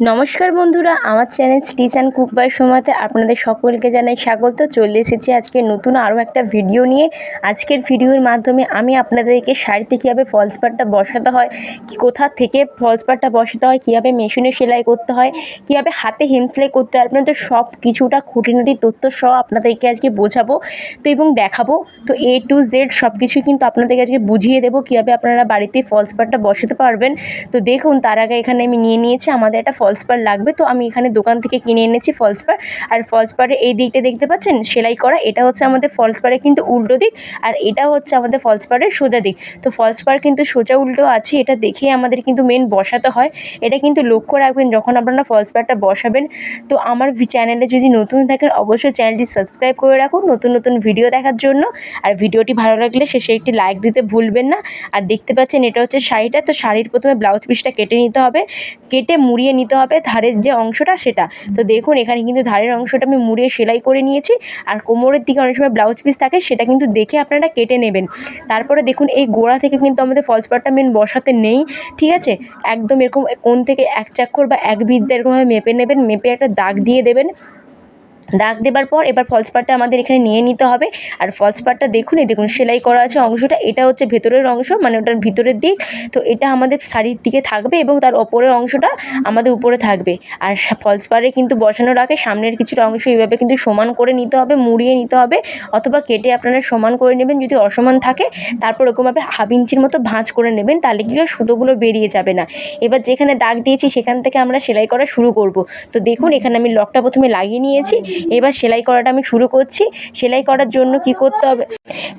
নমস্কার বন্ধুরা, আমার channel Stitch and Cook by সোমাতে আপনাদের সকলকে জানাই স্বাগত। চলে এসেছি আজকে নতুন আরও একটা ভিডিও নিয়ে। আজকের ভিডিওর মাধ্যমে আমি আপনাদেরকে শাড়িতে কীভাবে ফলস পাটটা বসাতে হয়, কি কোথা থেকে ফলস পাটটা বসাতে হয়, কীভাবে মেশিনে সেলাই করতে হয়, কীভাবে হাতে হেম সেলাই করতে হয়, আপনাদের সব কিছুটা খুঁটিনাটি তথ্য সহ আপনাদেরকে আজকে বোঝাবো, তো এবং দেখাবো। তো এ টু জেড সব কিছুই কিন্তু আপনাদেরকে আজকে বুঝিয়ে দেবো, কীভাবে আপনারা বাড়িতে ফলস পাটটা বসাতে পারবেন। তো দেখুন, তার আগে এখানে আমি নিয়ে নিয়েছি আমাদের একটা ফলস পাড় লাগবে, তো আমি এখানে দোকান থেকে কিনে এনেছি ফলস পাড় আর ফলস পাড়ের এই দিকটা দেখতে পাচ্ছেন? সেলাই করা, এটা হচ্ছে আমাদের ফলস পাড়ের কিন্তু উল্টো দিক, আর এটা হচ্ছে আমাদের ফলস পাড়ের সোজা দিক। তো ফলস পাড় কিন্তু সোজা উল্টো আছে, এটা দেখে আমাদের কিন্তু মেন বসাতে হয়। এটা কিন্তু লক্ষ্য রাখবেন, যখন আপনারা ফলস পাড়টা বসাবেন। তো আমার চ্যানেলে যদি নতুন থাকেন, অবশ্যই চ্যানেলটি সাবস্ক্রাইব করে রাখুন, নতুন নতুন ভিডিও দেখার জন্য। আর ভিডিওটি ভালো লাগলে শেষে একটি লাইক দিতে ভুলবেন না। আর দেখতে পাচ্ছেন, এটা হচ্ছে শাড়িটা, তো শাড়ির প্রথমে ব্লাউজ পিসটা কেটে নিতে হবে। কেটে মুড়িয়ে নিতে হবে ধারের যে অংশটা সেটা। তো দেখুন, এখানে কিন্তু ধারের অংশটা আমি মুড়িয়ে সেলাই করে নিয়েছি। আর কোমরের দিকে অনেক সময় ব্লাউজ পিস থাকে, সেটা কিন্তু দেখে আপনারা কেটে নেবেন। তারপরে দেখুন, এই গোড়া থেকে কিন্তু আমাদের ফলস পাটটা মেন বসাতে নেই, ঠিক আছে? একদম এরকম কোন থেকে এক চাক্ষর বা এক বিদ্যা এরকমভাবে মেপে নেবেন, মেপে একটা দাগ দিয়ে দেবেন। দাগ দেবার পর এবার ফলস পাটটা আমাদের এখানে নিয়ে নিতে হবে। আর ফলস পাটটা দেখুন, এই দেখুন, সেলাই করা আছে অংশটা। এটা হচ্ছে ভেতরের অংশ মানে ওটার ভিতরের দিক। তো এটা আমাদের শাড়ির দিকে থাকবে এবং তার ওপরের অংশটা আমাদের উপরে থাকবে। আর ফলস পাড়ে কিন্তু বসানোর আগে সামনের কিছুটা অংশ এইভাবে কিন্তু সমান করে নিতে হবে, মুড়িয়ে নিতে হবে, অথবা কেটে আপনারা সমান করে নেবেন যদি অসমান থাকে। তারপর ওরকমভাবে হাফ ইঞ্চির মতো ভাঁজ করে নেবেন, তাহলে কি হয় সুতোগুলো বেরিয়ে যাবে না। এবার যেখানে দাগ দিয়েছি সেখান থেকে আমরা সেলাই করা শুরু করব। তো দেখুন, এখানে আমি লকটা প্রথমে লাগিয়ে নিয়েছি। এবার সেলাই করাটা আমি শুরু করছি। সেলাই করার জন্য কি করতে হবে?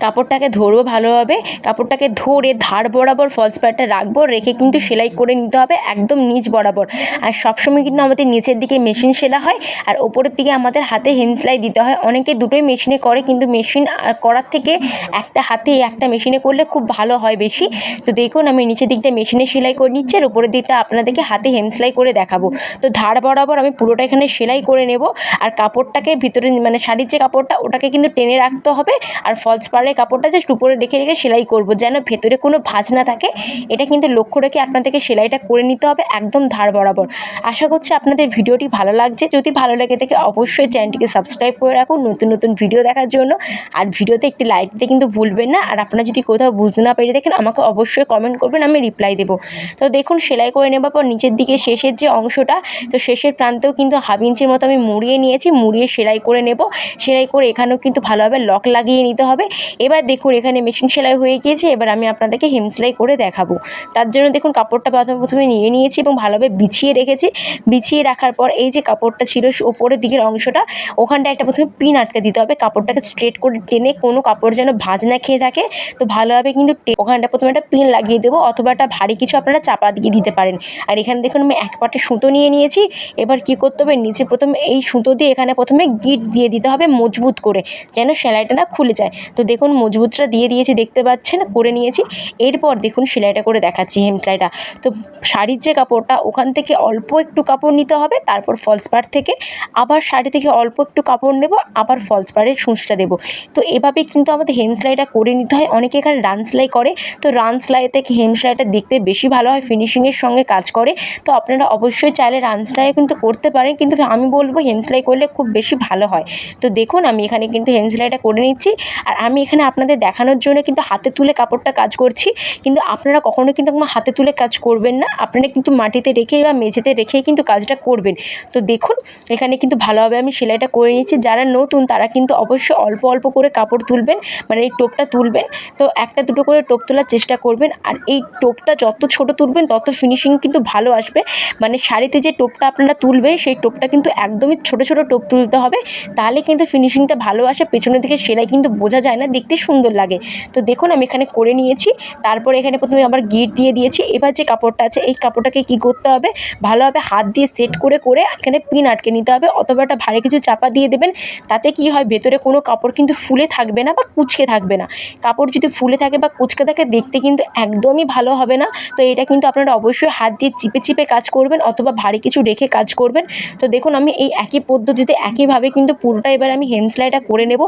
কাপড়টাকে ধরবো ভালোভাবে। কাপড়টাকে ধরে ধার বরাবর ফলস পাড়টা রাখব, রেখে কিন্তু সেলাই করে নিতে হবে একদম নিচ বরাবর। আর সবসময় কিন্তু আমাদের নিচের দিকে মেশিন সেলা হয়, আর ওপরের দিকে আমাদের হাতে হেম সেলাই দিতে হয়। অনেকে দুটোই মেশিনে করে, কিন্তু মেশিন করার থেকে একটা হাতে একটা মেশিনে করলে খুব ভালো হয় বেশি। তো দেখুন, আমি নিচের দিকটা মেশিনে সেলাই করে নিচ্ছি, আর উপরের দিকটা আপনাদেরকে হাতে হেম সেলাই করে দেখাবো। তো ধার বরাবর আমি পুরোটা এখানে সেলাই করে নেব, আর কাপড়টাকে ভিতরে মানে শাড়ির যে কাপড়টা, ওটাকে কিন্তু টেনে রাখতে হবে। আর ফলস পাড়ের কাপড়টা জাস্ট উপরে রেখে রেখে সেলাই করব, যেন ভেতরে কোনো ভাঁজ না থাকে। এটা কিন্তু লক্ষ্য রেখে আপনাদেরকে সেলাইটা করে নিতে হবে একদম ধার বরাবর। আশা করছি আপনাদের ভিডিওটি ভালো লাগছে। যদি ভালো লাগে থাকে, অবশ্যই চ্যানেলটিকে সাবস্ক্রাইব করে রাখুন নতুন নতুন ভিডিও দেখার জন্য। আর ভিডিওতে একটি লাইক দিতে কিন্তু ভুলবেন না। আর আপনারা যদি কোথাও বুঝতে না পেরে দেখেন আমাকে অবশ্যই কমেন্ট করবেন, আমি রিপ্লাই দেবো। তো দেখুন, সেলাই করে নেবার পর নিচের দিকে শেষের যে অংশটা, তো শেষের প্রান্তেও কিন্তু হাফ ইঞ্চির মতো আমি মুড়িয়ে নিয়েছি। মুড়িয়ে সেলাই করে নেব। সেলাই করে এখানেও কিন্তু ভালোভাবে লক লাগিয়ে নিতে হবে। এবার দেখুন, এখানে মেশিন সেলাই হয়ে গিয়েছে। এবার আমি আপনাদেরকে হেম সেলাই করে দেখাবো। তার জন্য দেখুন, কাপড়টা প্রথমে প্রথমে নিয়ে নিয়েছি এবং ভালোভাবে বিছিয়ে রেখেছি। বিছিয়ে রাখার পর এই যে কাপড়টা ছিল ওপরের দিকের অংশটা ওখানটা একটা প্রথমে পিন আটকে দিতে হবে। কাপড়টাকে স্ট্রেট করে টেনে কোনো কাপড় যেন ভাজ না খেয়ে থাকে। তো ভালোভাবে কিন্তু ওখানটা প্রথমে একটা পিন লাগিয়ে দেবো। অথবা একটা ভারী কিছু আপনারা চাপা দিয়ে দিতে পারেন। আর এখানে দেখুন, আমি এক পাটে সুতো নিয়ে নিয়েছি। এবার কি করতে হবে? নিচে প্রথমে এই সুতো দিয়ে এখানে প্রথমে গিট দিয়ে দিতে হবে মজবুত করে, যেন সেলাইটা না খুলে যায়। তো দেখুন মজবুতটা দিয়ে দিয়েছি, দেখতে পাচ্ছেন? করে নিয়েছি। এরপর দেখুন সেলাইটা করে দেখাচ্ছি হেম সেলাইটা। তো শাড়ির যে কাপড়টা, ওখান থেকে অল্প একটু কাপড় নিতে হবে, তারপর ফলস পাড় থেকে আবার শাড়ি থেকে অল্প একটু কাপড় নেব, আবার ফলস পাড়ের সূঁচটা দেবো। তো এভাবে কিন্তু আমাদের হেম সেলাইটা করে নিতে হয়। অনেকে এখানে রান সেলাই করে। তো রান সেলাই থেকে হেম সেলাইটা দেখতে বেশি ভালো হয় ফিনিশিংয়ের সঙ্গে কাজ করে। তো আপনারা অবশ্যই চাইলে রান সেলাই কিন্তু করতে পারেন। কিন্তু আমি বলব হেম সেলাই করলে খুব বেশি ভালো হয়। তো দেখুন, আমি এখানে কিন্তু হেম সেলাইটা করে নিচ্ছি। আর আমি এখানে আপনাদের দেখানোর জন্য কিন্তু হাতে তুলে কাপড়টা কাজ করছি। কিন্তু আপনারা কখনো কিন্তু আমার হাতে তুলে কাজ করবেন না। আপনারা কিন্তু মাটিতে রেখে বা মেঝেতে রেখেই কিন্তু কাজটা করবেন। তো দেখুন, এখানে কিন্তু ভালোভাবে আমি সেলাইটা করে নিচ্ছি যারা নতুন, তারা কিন্তু অবশ্যই অল্প অল্প করে কাপড় তুলবেন। মানে এই টোপটা তুলবেন। তো একটা দুটো করে টোপ তোলার চেষ্টা করবেন। আর এই টোপটা যত ছোট তুলবেন, তত ফিনিশিং কিন্তু ভালো আসবে। মানে শাড়িতে যে টোপটা আপনারা তুলবেন, সেই টোপটা কিন্তু একদমই ছোট ছোট টোপ তুলতে হবে, তাহলে কিন্তু ফিনিশিংটা ভালো আসে, পেছনের দিকে সেলাই কিন্তু বোঝা যায় না, দেখতে সুন্দর লাগে। তো দেখুন, আমি এখানে করে নিয়েছি, তারপরে এখানে প্রথমে আবার গিট দিয়ে দিয়েছি, এবার যে কাপড়টা আছে, এই কাপড়টাকে কি করতে হবে, ভালোভাবে হাত দিয়ে সেট করে করে এখানে পিন আটকে নিতে হবে, অথবা একটা ভারী কিছু চাপা দিয়ে দেবেন, তাতে কি হয়, ভেতরে কোনো কাপড় কিন্তু ফুলে থাকবে না বা কুচকে থাকবে না। কাপড় যদি ফুলে থাকে বা কুচকে থাকে, দেখতে কিন্তু একদমই ভালো হবে না। তো এটা কিন্তু আপনারা অবশ্যই হাত দিয়ে চিপে চিপে কাজ করবেন, অথবা ভারী কিছু রেখে কাজ করবেন। তো দেখুন, আমি এই একই পদ্ধতিতে একইভাবে কিন্তু পুরোটা এবার আমি হেম সেলাইটা করে নেব।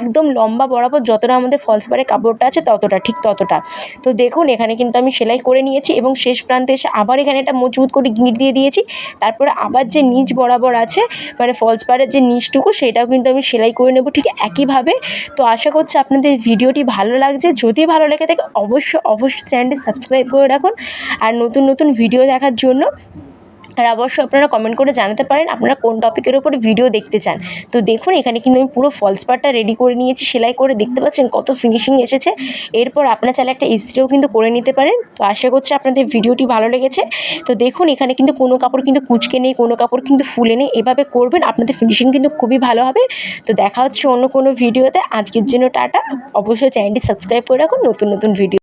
একদম লম্বা বরাবর যতটা আমাদের ফলস পাড়ের কাপড়টা আছে ততটা, ঠিক ততটা। তো দেখুন, এখানে কিন্তু আমি সেলাই করে নিয়েছি এবং শেষ প্রান্তে এসে আবার এখানে একটা মজবুত করে গিঁট দিয়ে দিয়েছি। তারপরে আবার যে নিচ বরাবর আছে মানে ফলস পাড়ের যে নিচটুকু, সেটাও কিন্তু আমি সেলাই করে নেব ঠিক একইভাবে। তো আশা করছি আপনাদের ভিডিওটি ভালো লাগছে। যদি ভালো লেগে থাকে, অবশ্যই অবশ্যই চ্যানেলটি সাবস্ক্রাইব করে রাখুন। আর নতুন নতুন ভিডিও দেখার জন্য আর অবশ্যই আপনারা কমেন্ট করে জানাতে পারেন আপনারা কোন টপিকের উপরে ভিডিও দেখতে চান। তো দেখুন, এখানে কিন্তু আমি পুরো ফলস পার্টটা রেডি করে নিয়েছি, সেলাই করে দেখতে পাচ্ছেন কত ফিনিশিং এসেছে। এরপর আপনারা চাইলে একটা ইস্ত্রিও কিন্তু করে নিতে পারেন। তো আশা করছি আপনাদের ভিডিওটি ভালো লেগেছে। তো দেখুন, এখানে কিন্তু কোনো কাপড় কিন্তু কুচকে নেই, কোনো কাপড় কিন্তু ফুলে নেই। এভাবে করবেন, আপনাদের ফিনিশিং কিন্তু খুবই ভালো হবে। তো দেখা হচ্ছে অন্য কোনো ভিডিওতে আজকের জন্য টাটা। অবশ্যই চ্যানেলটি সাবস্ক্রাইব করে রাখুন। নতুন নতুন ভিডিও